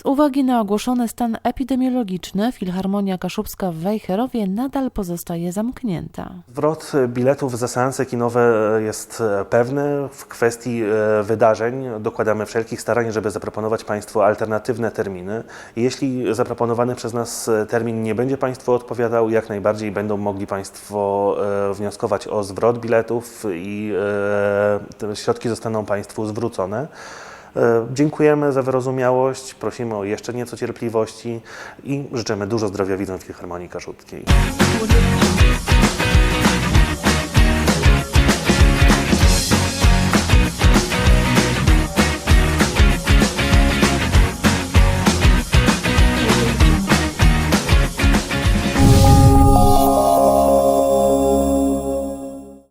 Z uwagi na ogłoszony stan epidemiologiczny Filharmonia Kaszubska w Wejherowie nadal pozostaje zamknięta. Zwrot biletów za seanse kinowe jest pewny. W kwestii e, wydarzeń dokładamy wszelkich starań, żeby zaproponować Państwu alternatywne terminy. Jeśli zaproponowany przez nas termin nie będzie Państwu odpowiadał, jak najbardziej będą mogli Państwo e, wnioskować o zwrot biletów i e, środki zostaną Państwu zwrócone. E, Dziękujemy za wyrozumiałość, prosimy o jeszcze nieco cierpliwości i życzymy dużo zdrowia widzom Filharmonii Kaszubskiej.